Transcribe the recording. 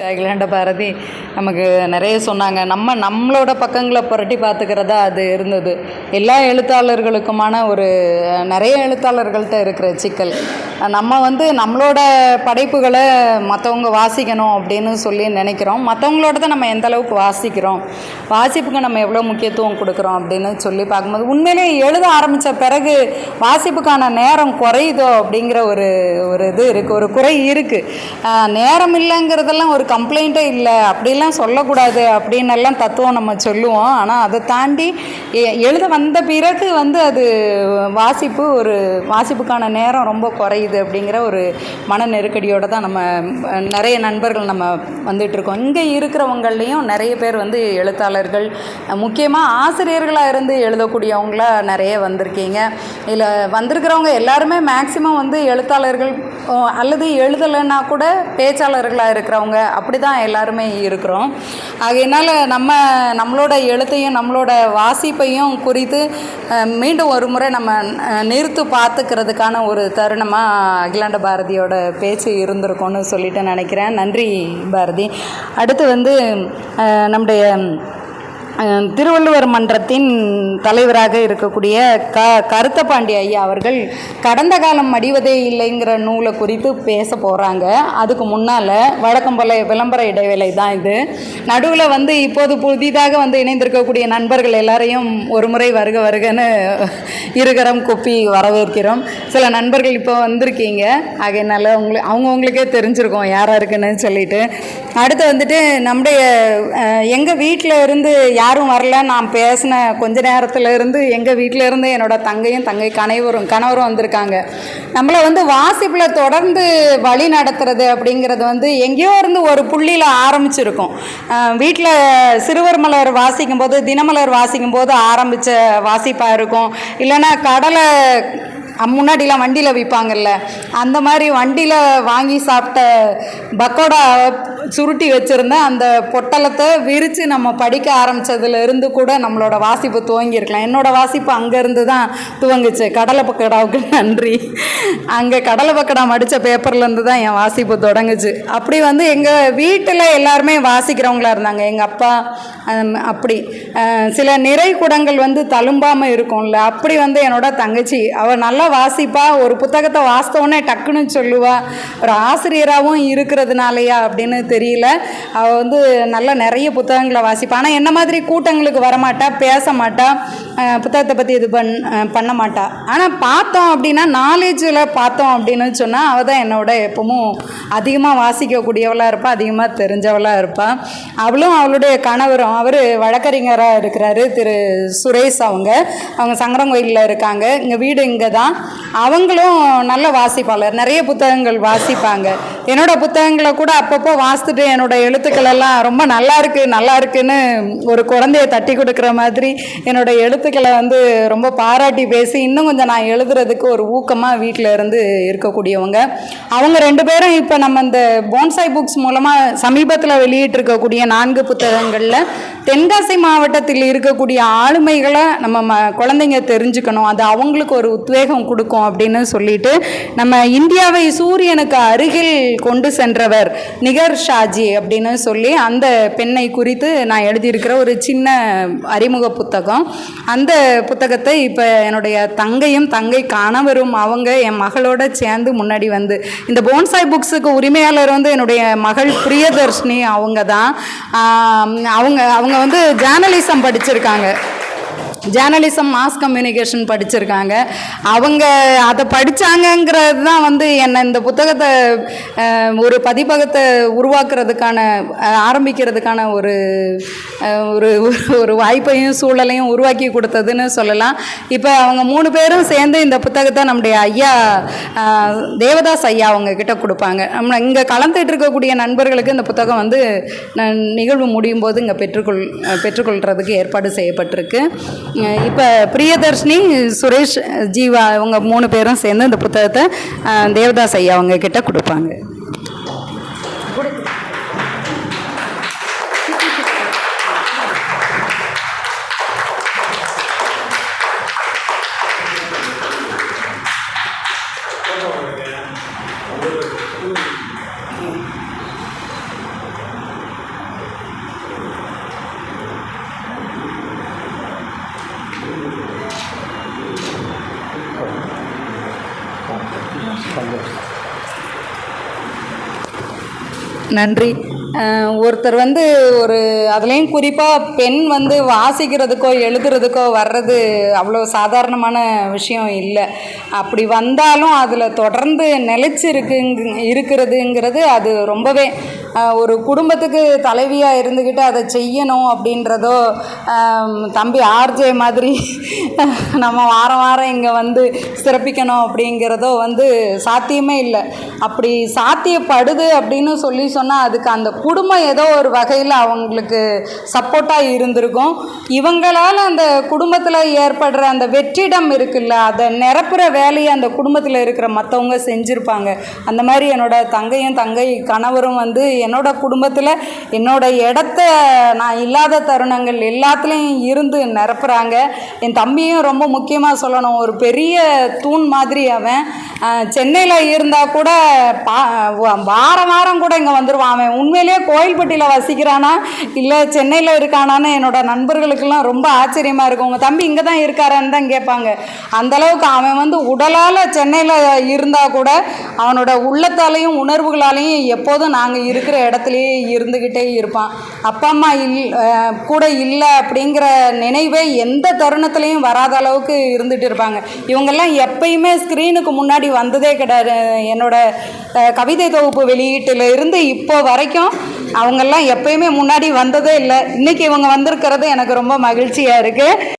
அகிலாண்ட பாரதி நமக்கு நிறைய சொன்னாங்க. நம்ம நம்மளோட பக்கங்களை புரட்டி பார்த்துக்கிறதா அது இருந்தது. எல்லா எழுத்தாளர்களுக்குமான ஒரு நிறைய எழுத்தாளர்கள்ட்ட இருக்கிற சிக்கல். நம்ம வந்து நம்மளோட படைப்புகளை மற்றவங்க வாசிக்கணும் அப்படின்னு சொல்லி நினைக்கிறோம். மற்றவங்களோட நம்ம எந்த அளவுக்கு வாசிக்கிறோம்? வாசிப்புக்கு நம்ம எவ்வளோ முக்கியத்துவம் கொடுக்குறோம் அப்படின்னு சொல்லி பார்க்கும்போது உண்மையிலேயே எழுத ஆரம்பித்த பிறகு வாசிப்புக்கான நேரம் குறையுதோ அப்படிங்கிற ஒரு ஒரு இது இருக்குது ஒரு குறை இருக்குது நேரம் இல்லைங்கிறதெல்லாம் ஒரு கம்ப்ளைண்ட்டே இல்லை. அப்படிலாம் சொல்லக்கூடாது அப்படின்னு எல்லாம் தத்துவம் நம்ம சொல்லுவோம். ஆனால் அதை தாண்டி எ- எழுத வந்த பிறகு வந்து அது வாசிப்பு ஒரு வாசிப்புக்கான நேரம் ரொம்ப குறையுது. அப்படிங்கிற ஒரு மன நெருக்கடியோடு தான் நம்ம நிறைய நண்பர்கள் நம்ம வந்துட்டுருக்கோம் இங்கே இருக்கிறவங்கள்லேயும் நிறைய பேர் வந்து எழுத்தாளர்கள் முக்கியமாக ஆசிரியர்களாக இருந்து எழுதக்கூடியவங்களாக நிறைய வந்திருக்கீங்க. இதில் வந்திருக்கிறவங்க எல்லாருமே மேக்சிமம் வந்து எழுத்தாளர்கள் அல்லது எழுதலைன்னா கூட பேச்சாளர்களாக இருக்கிறவங்க அப்படி தான் எல்லாருமே இருக்கிறோம். ஆகையினால நம்ம நம்மளோட எழுத்தையும் நம்மளோட வாசிப்பையும் குறித்து மீண்டும் ஒரு முறை நம்ம நிறுத்து பார்த்துக்கிறதுக்கான ஒரு தருணமாக அகிலாண்ட பாரதியோட பேச்சு இருந்திருக்கும்னு சொல்லிட்டு நினைக்கிறேன். நன்றி பாரதி. அடுத்து வந்து நம்முடைய திருவள்ளுவர் மன்றத்தின் தலைவராக இருக்கக்கூடிய க கருத்தபாண்டி ஐயா அவர்கள் கடந்த காலம் மடிவதே இல்லைங்கிற நூலை குறித்து பேச போகிறாங்க அதுக்கு முன்னால் வழக்கம் போல விளம்பர இடைவேளை தான் இது. நடுவில் வந்து இப்போது புதிதாக வந்து இணைந்திருக்கக்கூடிய நண்பர்கள் எல்லாரையும் ஒரு முறை வருக வருகன்னு இருகரம் குப்பி வரவேற்கிறோம். சில நண்பர்கள் இப்போ வந்திருக்கீங்க. ஆகையினால உங்களுக்கு அவங்கவுங்களுக்கே தெரிஞ்சிருக்கோம் யாராக இருக்குன்னு சொல்லிட்டு. அடுத்து வந்துட்டு நம்முடைய எங்கள் வீட்டில் இருந்து யாரும் வரல. நான் பேசின கொஞ்ச நேரத்தில் இருந்து எங்கள் வீட்டில் இருந்து என்னோட தங்கையும் தங்கை கணவரும் கணவரும் வந்திருக்காங்க. நம்மளை வந்து வாசிப்பில் தொடர்ந்து வழி நடத்துறது அப்படிங்கிறது வந்து எங்கேயோ இருந்து ஒரு புள்ளியில் ஆரம்பிச்சிருக்கும். வீட்டில் சிறுவர் மலர் வாசிக்கும் போது தினமலர் வாசிக்கும் போது ஆரம்பித்த வாசிப்பாக இருக்கும். இல்லைன்னா கடலை முன்னாடிலாம் வண்டியில் விற்பாங்கல்ல. அந்த மாதிரி வண்டியில் வாங்கி சாப்பிட்ட பக்கோடா சுருட்டி வச்சுருந்த அந்த பொட்டலத்தை விரித்து நம்ம படிக்க ஆரம்பித்ததுலேருந்து கூட நம்மளோட வாசிப்பு துவங்கியிருக்கலாம். என்னோடய வாசிப்பு அங்கேருந்து தான் துவங்குச்சு. கடலை பக்கடாவுக்கு நன்றி. அங்கே கடலை பக்கடா மடித்த பேப்பர்லேருந்து தான் என் வாசிப்பு தொடங்குச்சு. அப்படி வந்து எங்கள் வீட்டில் எல்லாருமே வாசிக்கிறவங்களா இருந்தாங்க. எங்கள் அப்பா அப்படி. சில நிறை குடங்கள் வந்து தழும்பாமல் இருக்கும்ல. அப்படி வந்து என்னோட தங்கச்சி அவள் நல்லா வாசிப்பா. ஒரு புத்தகத்தை வாசித்தவொன்னே டக்குன்னு சொல்லுவாள் ஒரு ஆசிரியராகவும் இருக்கிறதுனாலயா? அப்படின்னு தெரியல. அவள் வந்து நல்ல நிறைய புத்தகங்களை வாசிப்பாள் ஆனால் என்ன மாதிரி கூட்டங்களுக்கு வரமாட்டா பேச மாட்டா புத்தகத்தை பற்றி இது பண் பண்ண மாட்டா ஆனால் பார்த்தோம் அப்படின்னா நாலேஜில் பார்த்தோம் அப்படின்னு சொன்னால் அவள் தான் என்னோட எப்பவும் அதிகமாக வாசிக்கக்கூடியவளாக இருப்பாள் அதிகமாக தெரிஞ்சவளாக இருப்பாள் அவளும் அவளுடைய கணவரும் அவர் வழக்கறிஞராக இருக்கிறாரு திரு சுரேஷ் அவங்க. அவங்க சங்கரங்கோயிலில் இருக்காங்க. இங்கே வீடு இங்கே தான் அவங்களும் நல்ல வாசிப்பாளர். நிறைய புத்தகங்கள் வாசிப்பாங்க. என்னோட புத்தகங்களை கூட அப்பப்போ வாசித்துட்டு என்னோட எழுத்துக்கள் எல்லாம் ரொம்ப நல்லா இருக்கு நல்லா இருக்குன்னு ஒரு குழந்தைய தட்டி கொடுக்குற மாதிரி என்னோட எழுத்துக்களை வந்து ரொம்ப பாராட்டி பேசி இன்னும் கொஞ்சம் நான் எழுதுறதுக்கு ஒரு ஊக்கமாக வீட்டில் இருந்து இருக்கக்கூடியவங்க. அவங்க ரெண்டு பேரும் இப்போ நம்ம இந்த போன்சாய் புக்ஸ் மூலமாக சமீபத்தில் வெளியிட்டிருக்கக்கூடிய நான்கு புத்தகங்களில் தென்காசி மாவட்டத்தில் இருக்கக்கூடிய ஆளுமைகளை நம்ம ம குழந்தைங்க தெரிஞ்சுக்கணும். அது அவங்களுக்கு ஒரு உத்வேகம் கொடுக்கும் அப்படின்னு சொல்லிட்டு நம்ம இந்தியாவை சூரியனுக்கு அருகில் கொண்டு சென்றவர். நிகர் ஷாஜி அப்படின்னு சொல்லி அந்த பெண்ணை குறித்து நான் எழுதியிருக்கிற ஒரு சின்ன அறிமுக புத்தகம். அந்த புத்தகத்தை இப்போ என்னுடைய தங்கையும் தங்கை கணவரும் அவங்க என் மகளோட சேர்ந்து முன்னாடி வந்து இந்த போன்சாய் புக்ஸுக்கு உரிமையாளர் வந்து என்னுடைய மகள் பிரியதர்ஷினி அவங்க தான் அவங்க அவங்க வந்து ஜேர்னலிசம் படிச்சிருக்காங்க. ஜேர்னலிசம் மாஸ் கம்யூனிகேஷன் படிச்சிருக்காங்க. அவங்க அதை படித்தாங்கங்கிறது தான் வந்து என்னை இந்த புத்தகத்தை ஒரு பதிப்பகத்தை உருவாக்குறதுக்கான ஆரம்பிக்கிறதுக்கான ஒரு ஒரு ஒரு வாய்ப்பையும் சூழலையும் உருவாக்கி கொடுத்ததுன்னு சொல்லலாம். இப்போ அவங்க மூணு பேரும் சேர்ந்து இந்த புத்தகத்தை நம்முடைய ஐயா தேவதாஸ் ஐயா அவங்க கிட்ட கொடுப்பாங்க. நம்ம இங்கே கலந்துட்டு இருக்கக்கூடிய நண்பர்களுக்கு இந்த புத்தகம் வந்து நிகழ்வு முடியும் போது இங்கே பெற்றுக்கொள் பெற்றுக்கொள்கிறதுக்கு ஏற்பாடு செய்யப்பட்டிருக்கு. இப்போ பிரியதர்ஷினி சுரேஷ் ஜீவா இவங்க மூணு பேரும் சேர்ந்து இந்த புத்தகத்தை தேவதாஸ் ஐயா அவங்க கிட்ட கொடுப்பாங்க. சந்தோஷம் நன்றி ஒருத்தர் வந்து ஒரு அதுலேயும் குறிப்பாக பெண் வந்து வாசிக்கிறதுக்கோ எழுதுறதுக்கோ வர்றது அவ்வளோ சாதாரணமான விஷயம் இல்லை. அப்படி வந்தாலும் அதில் தொடர்ந்து நிலைச்சிருக்குங்க இருக்கிறதுங்கிறது அது ரொம்பவே ஒரு குடும்பத்துக்கு தலைவியாக இருந்துக்கிட்டு அதை செய்யணும் அப்படின்றதோ தம்பி ஆர்ஜே மாதிரி நம்ம வாரம் வாரம் இங்கே வந்து சிறப்பிக்கணும் அப்படிங்கிறதோ வந்து சாத்தியமே இல்லை. அப்படி சாத்தியப்படுது அப்படின்னு சொல்லி சொன்னால் அதுக்கு அந்த குடும்பம் ஏதோ ஒரு வகையில் அவங்களுக்கு சப்போர்ட்டாக இருந்திருக்கும். இவங்களால் அந்த குடும்பத்தில் ஏற்படுற அந்த வெற்றிடம் இருக்குல்ல அதை நிரப்புற வேலையை அந்த குடும்பத்தில் இருக்கிற மற்றவங்க செஞ்சுருப்பாங்க. அந்த மாதிரி என்னோடய தங்கையும் தங்கை கணவரும் வந்து என்னோட குடும்பத்தில் என்னோட இடத்த நான் இல்லாத தருணங்கள் எல்லாத்துலேயும் இருந்து நிரப்புறாங்க. என் தம்பியும் ரொம்ப முக்கியமாக சொல்லணும். ஒரு பெரிய தூண் மாதிரி அவன். சென்னையில் இருந்தால் கூட பா வாரம் வாரம் கூட இங்கே வந்துடுவான் அவன் உண்மையிலேயே கோயில்பட்டியில் வசிக்கிறானா? இல்லை சென்னையில் இருக்கானான்னு என்னோட நண்பர்களுக்கெல்லாம் ரொம்ப ஆச்சரியமாக இருக்கும். உங்கள் தம்பி இங்கே தான் இருக்காரான்னு தான் கேட்பாங்க. அந்தளவுக்கு அவன் வந்து உடலால் சென்னையில் இருந்தால் கூட அவனோட உள்ளத்தாலையும் உணர்வுகளாலையும் எப்போதும் நாங்கள் இருக்கிற இடத்துலையே இருந்துக்கிட்டே இருப்பான். அப்பா அம்மா இல் கூட இல்லை அப்படிங்கிற நினைவே எந்த தருணத்துலையும் வராத அளவுக்கு இருந்துட்டு இருப்பாங்க. இவங்கெல்லாம் எப்பயுமே ஸ்க்ரீனுக்கு முன்னாடி வந்ததே கிடையாது. என்னோட கவிதை தொகுப்பு வெளியீட்டில் இருந்து இப்போ வரைக்கும் அவங்கெல்லாம் எப்பயுமே முன்னாடி வந்ததே இல்லை. இன்னைக்கு இவங்க வந்திருக்கிறது எனக்கு ரொம்ப மகிழ்ச்சியாக இருக்குது